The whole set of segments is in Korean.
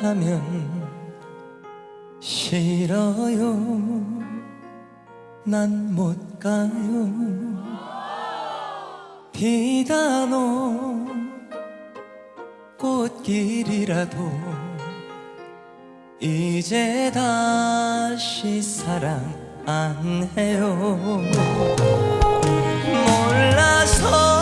하면 싫어요. 난 못 가요. 비단오 꽃길이라도 이제 다시 사랑 안 해요. 몰라서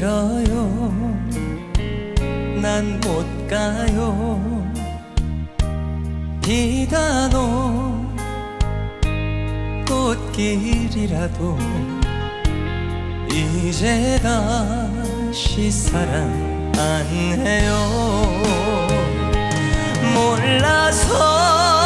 싫어요. 난 못 가요. 비단오 꽃길이라도 이제 다시 사랑 안 해요. 몰라서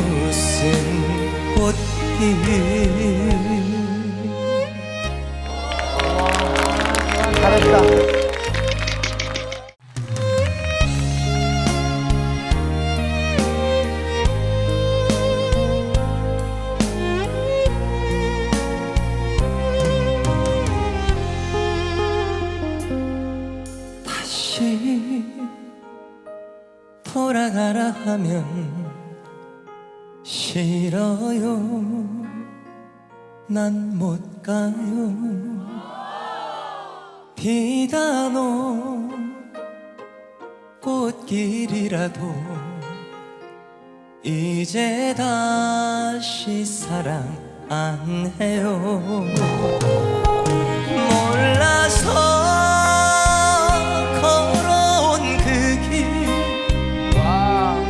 무슨 꽃길 잘했다. 안 해요. 몰라서 걸어온 그 길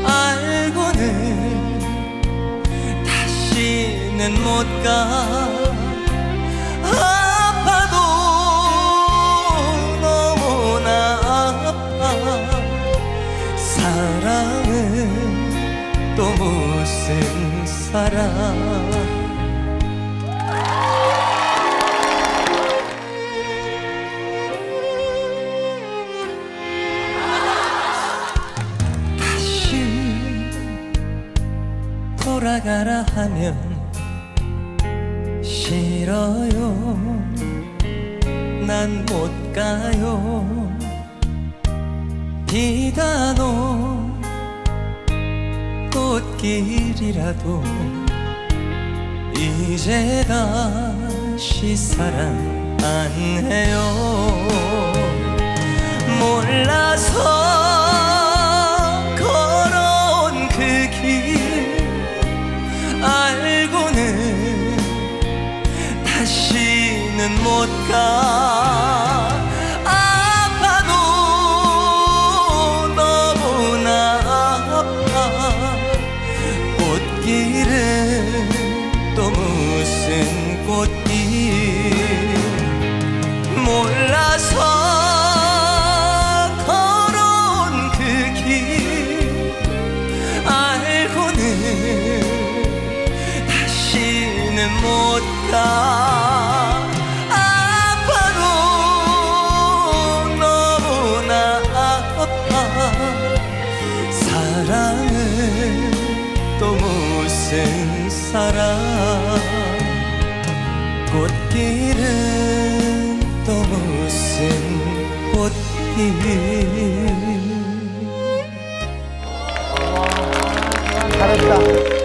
알고는 다시는 못 가. 아파도 너무나 아파. 사랑은 또 무슨 사랑 돌아가라 하면 싫어요. 난 못 가요. 비단오 꽃길이라도 이제 다시 사랑 안 해요. 몰라서 길 잘했다.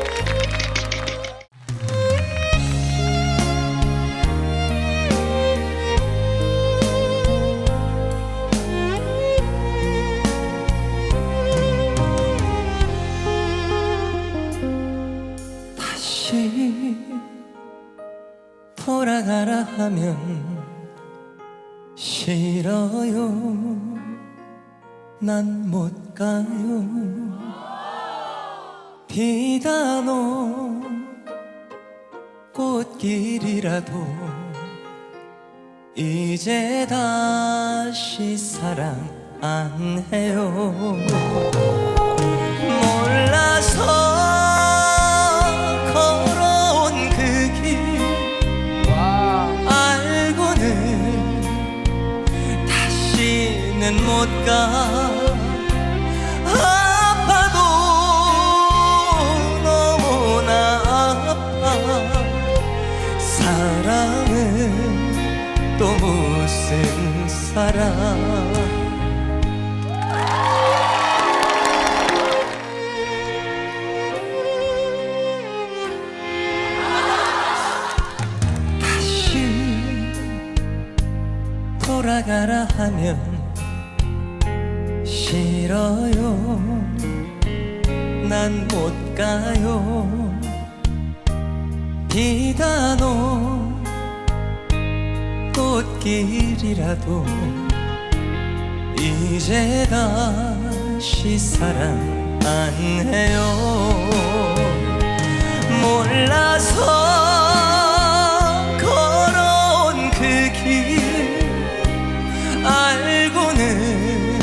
이라도 이제 다시 사랑 안 해요. 몰라서 걸어온 그 길 알고는 다시는 못가 사랑 다시 돌아가라 하면 싫어요. 난 못 가요. 비단오 꽃길이라도 이제 다시 사랑 안 해요. 몰라서 걸어온 그 길 알고는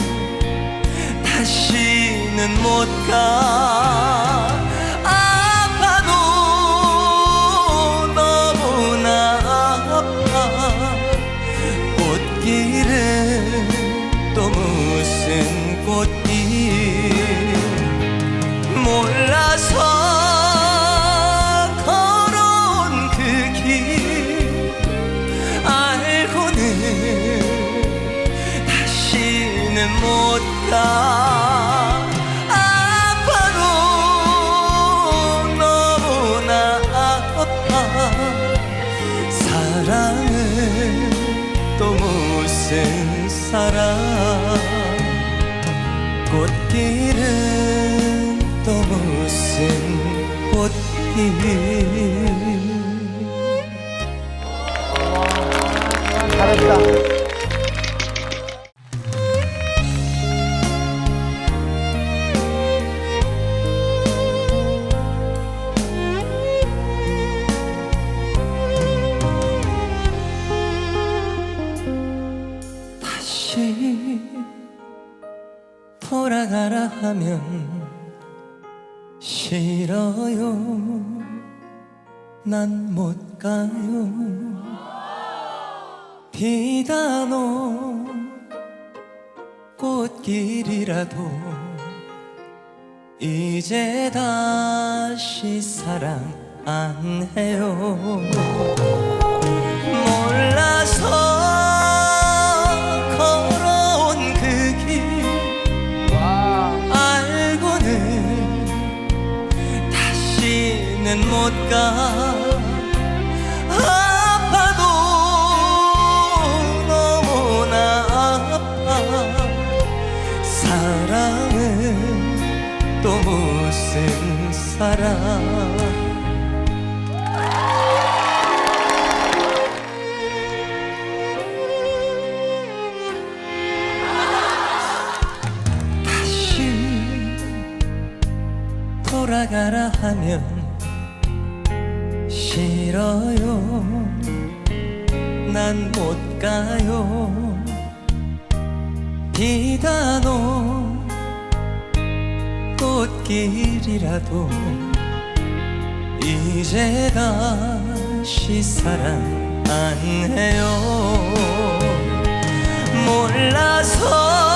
다시는 못가 다시는 못가 싫어요? 난 못 가요. 비단오 꽃길이라도 이제 다시 사랑 안 해요. 몰라서 다시는 못 가 아파도 너무나 아파. 사랑은 또 무슨 사랑? 돌아가라 하면 싫어요. 난 못 가요. 비가 오 꽃길이라도 이제 다시 사랑 안 해요. 몰라서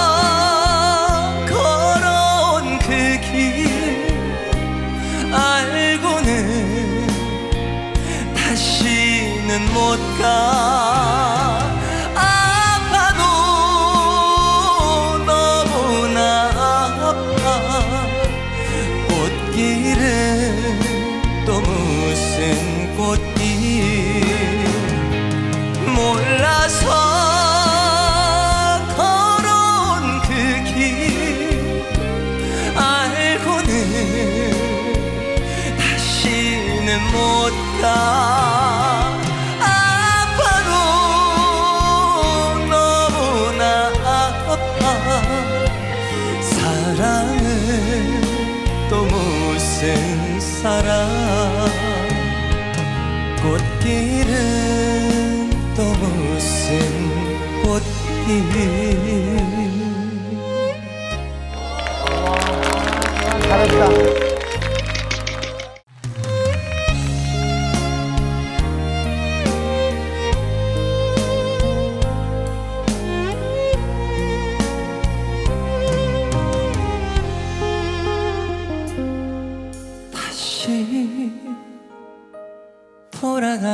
이제는 못 가. 아파도 너무나 아파. 꽃길은 또 무슨 꽃길.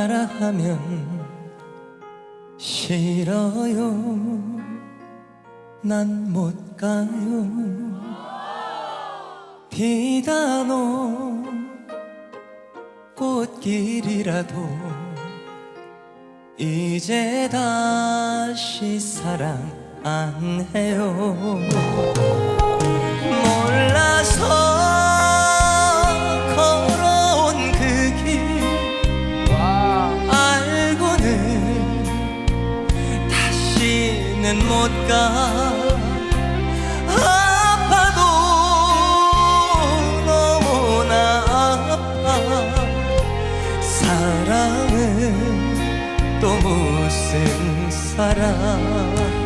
가라 하면 싫어요. 난 못 가요. 비가 오 꽃길이라도 이제 다시 사랑 안 해요. 몰라서 이제는 못 가 아파도 너무나 아파. 사랑은 또 무슨 사랑?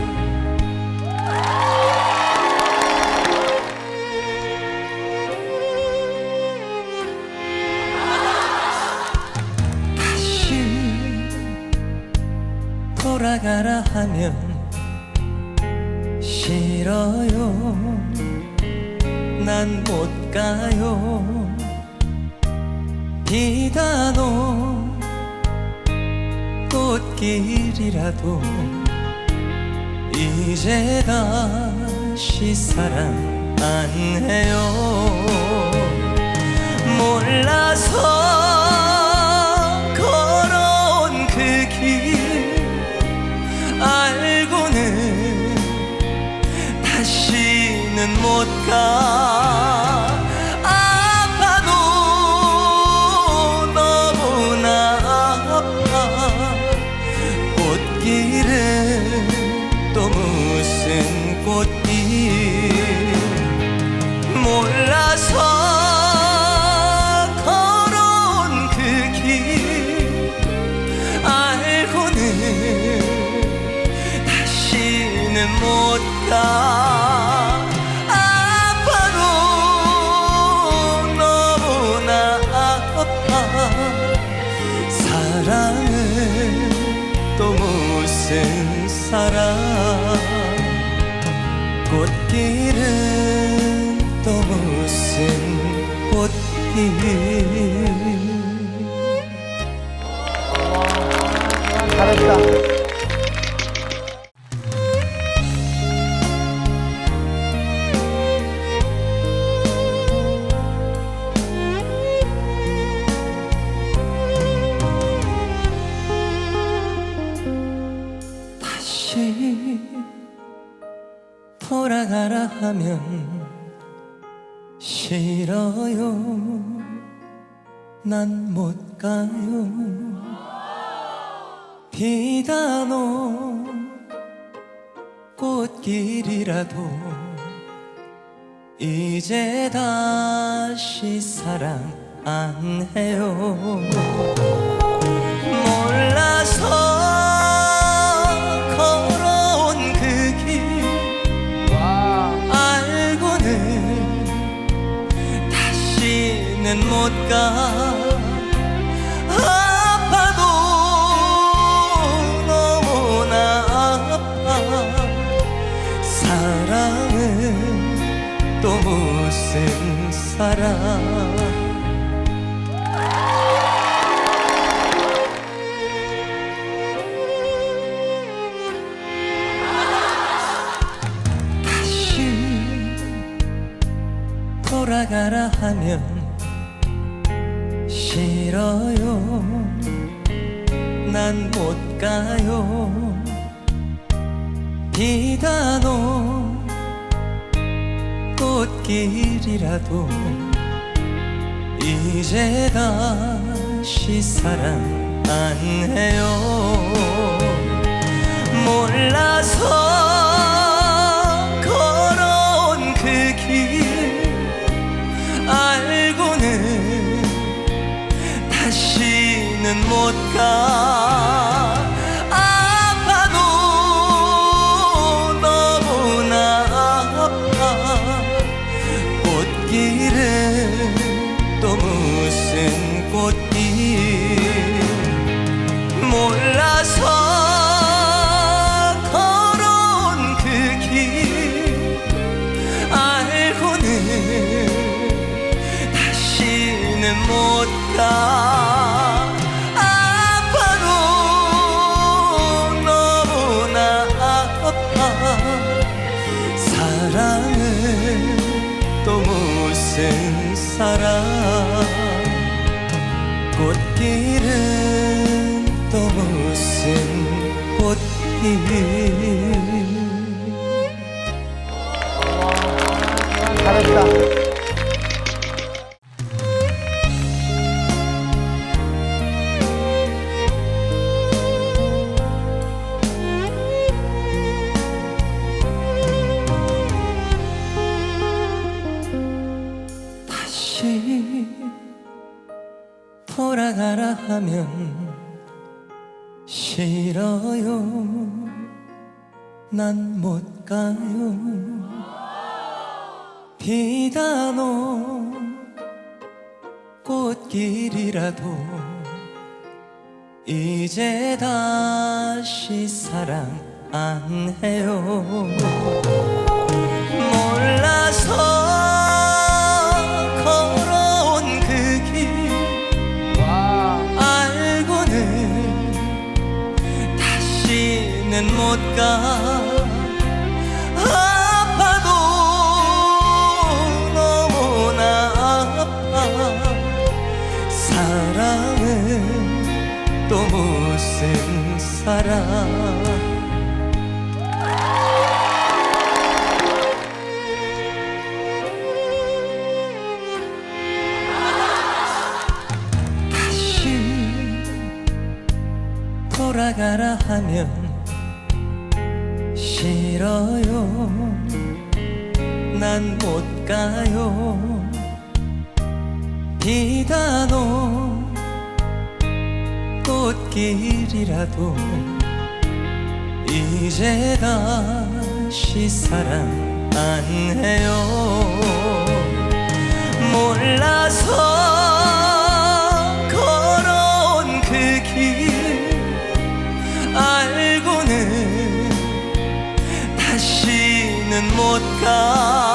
사랑 안 해요. 몰라서 걸어온 그 길 알고는 다시는 못가. 가라 하면 싫어요. 난 못 가요. 비가 오 꽃길이라도 이제 다시 사랑 안 해요. 몰라서 You. 이제 다시 사랑 안 해요. 몰라서 걸어온 그 길 알고는 다시는 못가.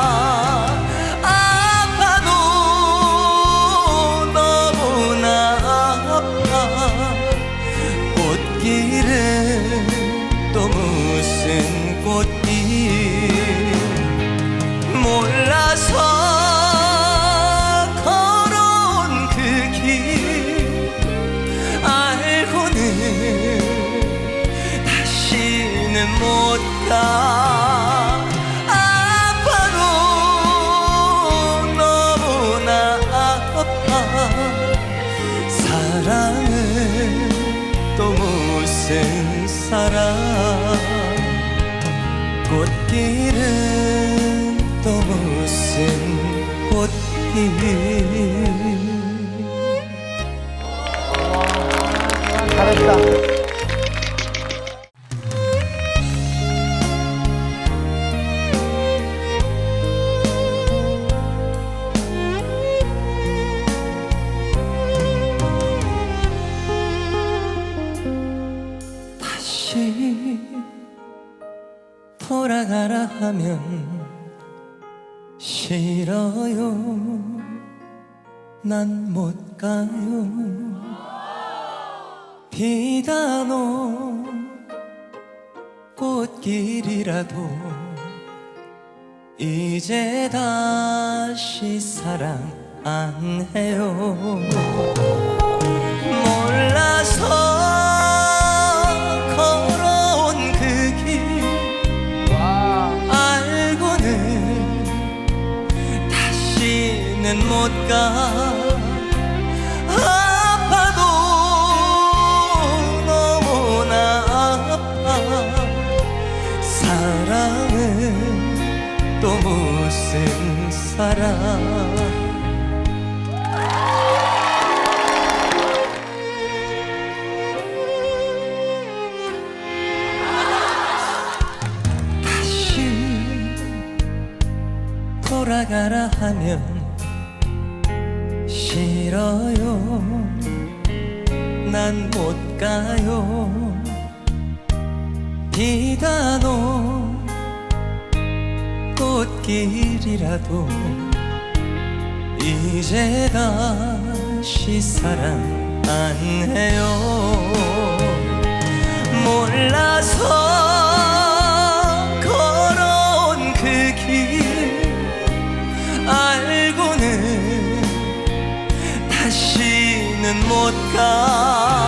꽃길은 또 무슨 꽃길 잘했다. 이제 다시 사랑 안 해요. 몰라서 걸어온 그 길 알고는 다시는 못가. 다시 돌아가라 하면 싫어요. 난 못 가요. 비단오 꽃길이라도 이제 다시 사랑 안 해요. 몰라서 걸어온 그 길 알고는 다시는 못가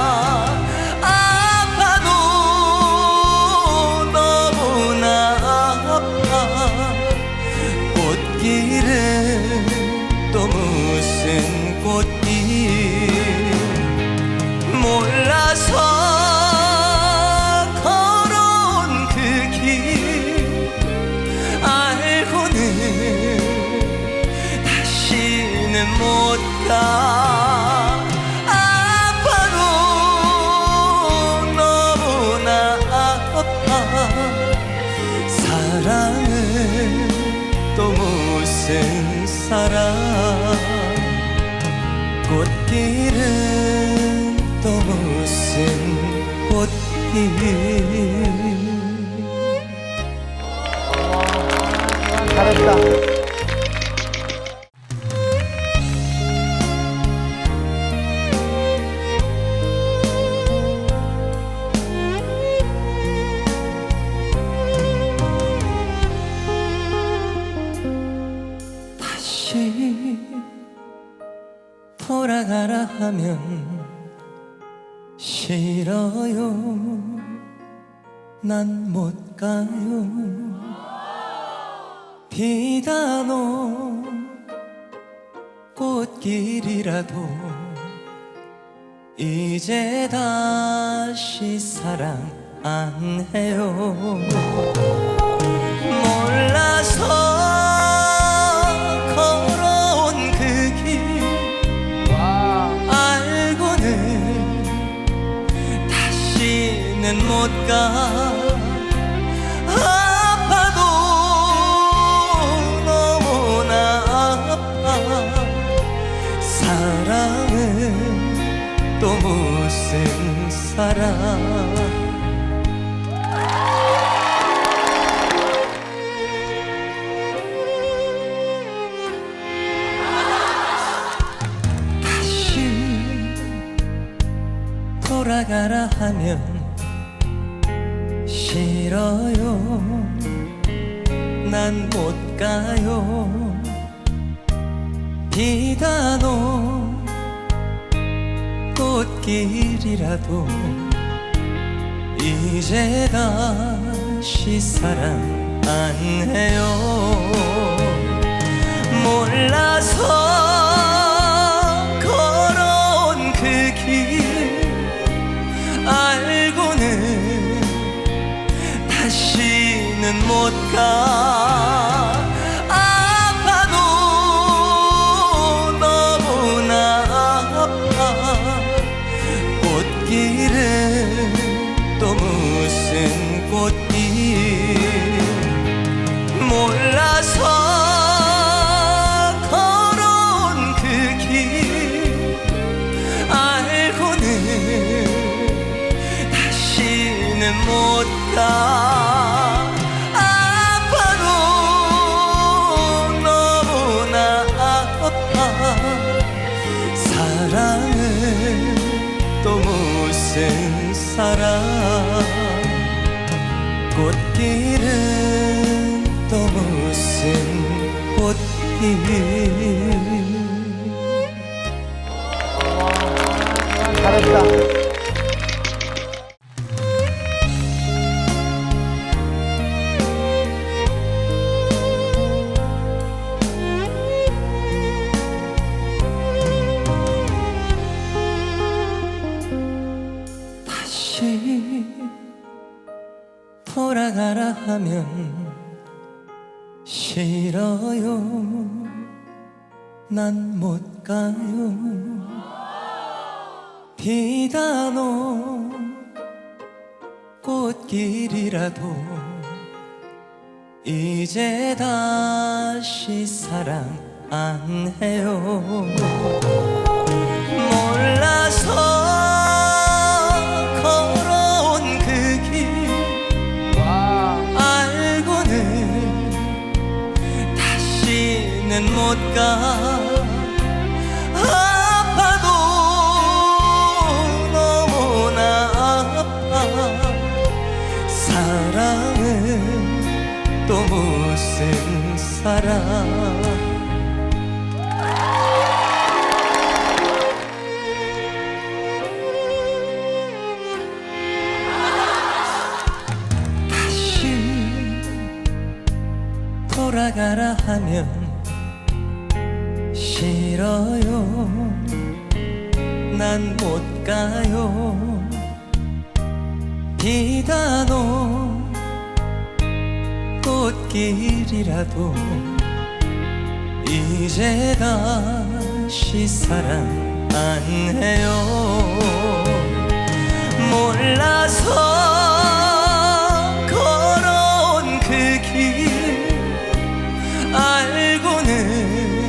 난 못 가요. 비단오 꽃길이라도 이제 다시 사랑 안 해요. 몰라서 다시는 못가 아파도 너무나 아파. 사랑은 또 무슨 사랑? 돌아가라 하면 싫어요. 난 못 가요. 비단오 꽃길이라도 이제 다시 사랑 안 해요. 몰라서 다 가라 하면 싫어요. 난 못 가요. 비단오 꽃길이라도 이제 다시 사랑 안 해요. 몰라서 못 가 아파도 너무나 아파. 사랑은 또 무슨 사랑 난못 가요? 비단오 꽃길이라도 이제 다시 사랑 안 해요. 몰라서 걸어온 그 길 알고는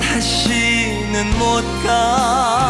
다시는 못가